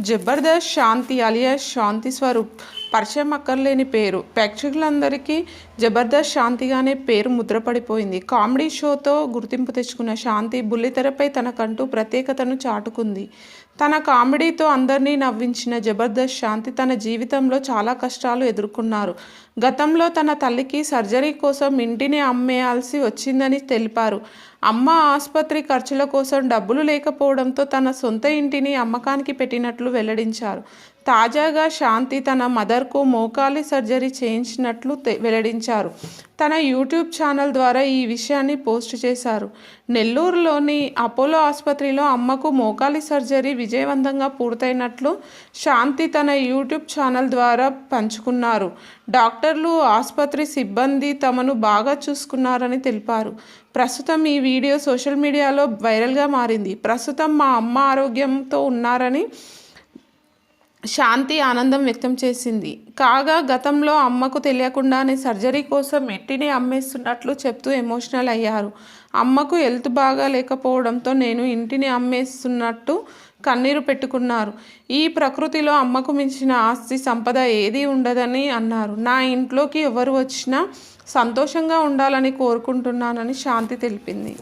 Jabardasth Shanti alias Shanti Swaroop. పరిచయం అక్కర్లేని పేరు. ప్రేక్షకులందరికీ జబర్దస్త్ శాంతిగానే పేరు ముద్రపడిపోయింది. కామెడీ షోతో గుర్తింపు తెచ్చుకున్న శాంతి బుల్లితెరపై తనకంటూ ప్రత్యేకతను చాటుకుంది. తన కామెడీతో అందరినీ నవ్వించిన జబర్దస్త్ శాంతి తన జీవితంలో చాలా కష్టాలు ఎదుర్కొన్నారు. గతంలో తన తల్లికి సర్జరీ కోసం ఇంటిని అమ్మేయాల్సి వచ్చిందని తెలిపారు. అమ్మ ఆసుపత్రి ఖర్చుల కోసం డబ్బులు లేకపోవడంతో తన సొంత ఇంటిని అమ్మకానికి పెట్టినట్లు వెల్లడించారు. తాజాగా శాంతి తన మదర్కు మోకాలి సర్జరీ చేయించినట్లు తె- వెల్లడించారు. తన యూట్యూబ్ ఛానల్ ద్వారా ఈ విషయాన్ని పోస్ట్ చేశారు. నెల్లూరులోని అపోలో ఆసుపత్రిలో అమ్మకు మోకాలి సర్జరీ విజయవంతంగా పూర్తయినట్లు శాంతి తన యూట్యూబ్ ఛానల్ ద్వారా పంచుకున్నారు. డాక్టర్లు ఆసుపత్రి సిబ్బంది తమను బాగా చూసుకున్నారని తెలిపారు. ప్రస్తుతం ఈ వీడియో సోషల్ మీడియాలో వైరల్గా మారింది. ప్రస్తుతం మా అమ్మ ఆరోగ్యంతో ఉన్నారని శాంతి ఆనందం వ్యక్తం చేసింది. కాగా గతంలో అమ్మకు తెలియకుండానే సర్జరీ కోసం ఇంటిని అమ్మేస్తున్నట్లు చెప్తూ ఎమోషనల్ అయ్యారు. అమ్మకు హెల్త్ బాగా లేకపోవడంతో నేను ఇంటిని అమ్మేస్తున్నట్టు కన్నీరు పెట్టుకున్నారు. ఈ ప్రకృతిలో అమ్మకు మించిన ఆస్తి సంపద ఏదీ ఉండదని అన్నారు. నా ఇంట్లోకి ఎవరు వచ్చినా సంతోషంగా ఉండాలని కోరుకుంటున్నానని శాంతి తెలిపింది.